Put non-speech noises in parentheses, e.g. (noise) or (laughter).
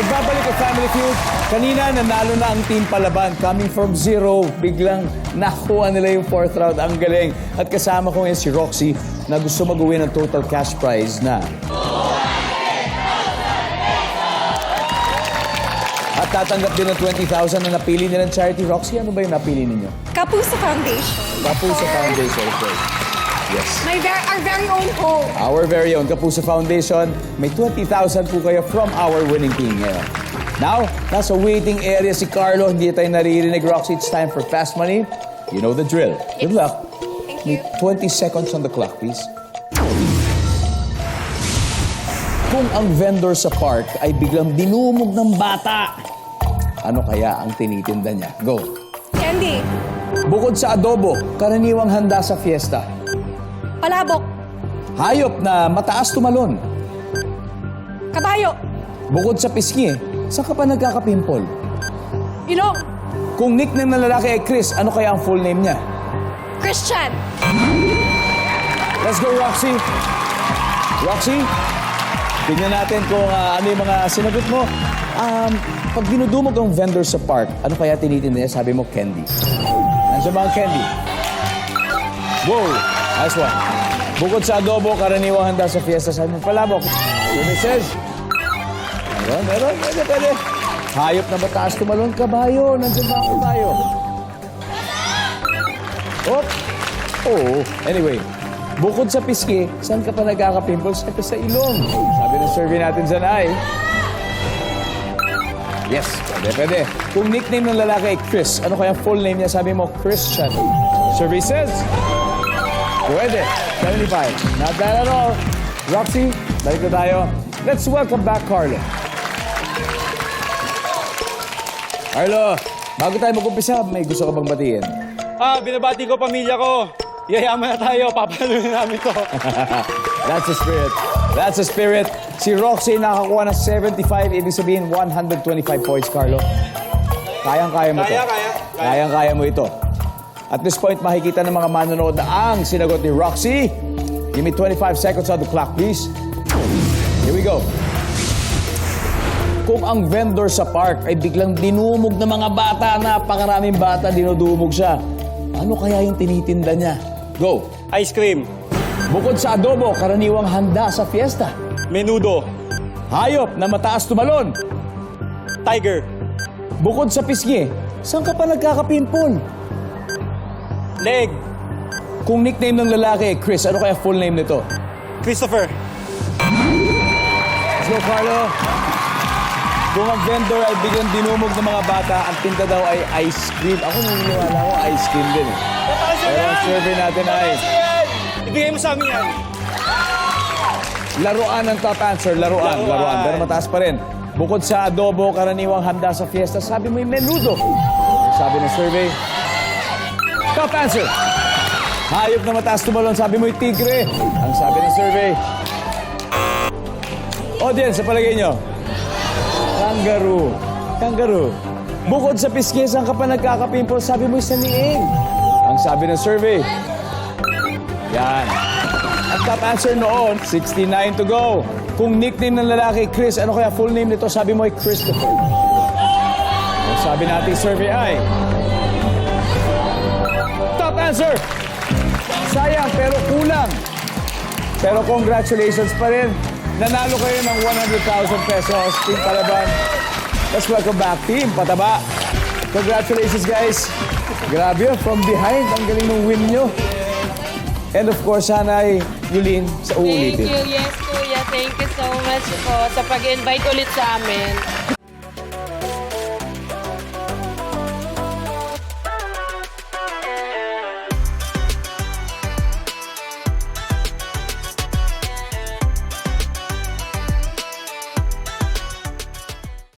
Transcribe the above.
Nagbabalik ang Family Feud. Kanina, nanalo na ang team palaban. Coming from zero, biglang nakuha nila yung fourth round. Ang galing. At kasama ko ngayon si Roxy na gusto mag-uwi ng total cash prize na... At tatanggap din ng 20,000 na napili nilang charity. Roxy, ano ba yung napili ninyo? Kapuso Foundation. Kapuso Foundation, of course. Yes. My ver- our very own home. Our very own Kapuso Foundation. May 20,000 po kayo from our winning team ngayon. Now, nasa waiting area si Carlo. Hindi tayo naririnig, Roxy. It's time for Fast Money. You know the drill. Good luck. Thank May you. 20 seconds on the clock, please. Kung ang vendor sa park ay biglang dinumog ng bata, ano kaya ang tinitinda niya? Go. Candy. Bukod sa adobo, karaniwang handa sa fiesta. Palabok. Hayop na mataas tumalon. Kabayo. Bukod sa pisngi, saan ka pa nagkakapimpol? Ilong. Kung nickname ng lalaki ay Chris, ano kaya ang full name niya? Christian. Let's go, Roxy! Roxy, tingnan natin kung ah, ano yung mga sinagot mo. Um, pag dinudumog ang vendor sa park, ano kaya tinitinda niya? Sabi mo, candy. Nandiyan ba ang candy? Wow! Nice one. Bukod sa adobo, karaniwang handa sa fiesta, sabi mo, palabok. Says. Meron, meron, pwede, pwede. Hayop na mataas tumalon, kabayo. Nandiyan ba ang kabayo? Oh! Oo. Anyway, bukod sa piski, saan ka pa nagkaka-pimples? Sabi sa ilong. Sabi ng survey natin dyan ay... Yes, pwede, pwede. Kung nickname ng lalaki ay Chris, ano kaya full name niya? Sabi mo, Christian. Survey says... Pwede. 75. Not bad at all. Roxy, balik na tayo. Let's welcome back Carlo. Carlo, bago tayo mag-umpisa, may gusto ka bang batiin? Ah, binabati ko pamilya ko. Yayaman na tayo, papalunin namin to. (laughs) That's the spirit. That's the spirit. Si Roxy nakakuha ng 75, ibig sabihin 125 points, Carlo. Kayang-kaya mo to. Kaya, kaya, kaya. Kayang-kaya mo ito. At this point, makikita ng mga manonood na ang sinagot ni Roxy. Give me 25 seconds on the clock, please. Here we go. Kung ang vendor sa park ay biglang dinumog ng mga bata, napakaraming bata, dinudumog siya. Ano kaya yung tinitinda niya? Go! Ice cream, Bukod sa adobo, karaniwang handa sa fiesta. menudo, Hayop na mataas tumalon. tiger, Bukod sa pisngi, saan ka pa nagkakapimpol? Leg, Kung nickname ng lalaki, Chris, ano kaya full name nito? Christopher, Let's go, Carlo. Kung ang vendor ay biglang dinumog ng mga bata, ang tinta daw ay ice cream. Ako naniniwala ko, ice cream din. eh. Pero ang survey natin ay Ibigay mo sa amin yan. laruan ng top answer. Laruan, Laruan. laruan. Pero mataas pa rin. Bukod sa adobo, karaniwang handa sa fiesta, sabi mo yung menudo. Sabi ng survey, top answer. Hayop na mataas tumalon, sabi mo yung tigre. Ang sabi ng survey. Audience, sa palagay nyo, kangaroo. Kangaroo. Bukod sa piskis, ang ka pa nagkakapimpol, sabi mo yung sa liig. Ang sabi ng survey, yan. Ang top answer noon, 69 to go. Kung nickname ng lalaki, Chris, ano kaya full name nito? Sabi mo ay Christopher. Ang sabi natin survey ay... Answer! Sayang, pero kulang. Pero congratulations pa rin. Nanalo kayo ng 100,000 pesos. Team Palaban. Let's welcome back, Team Pataba. Congratulations, guys. Grabe, from behind. Ang galing ng win nyo. And of course, sana ay Yulin sa Thank uulitin. you. Yes, Kuya. Thank you so much po sa pag-invite ulit sa amin.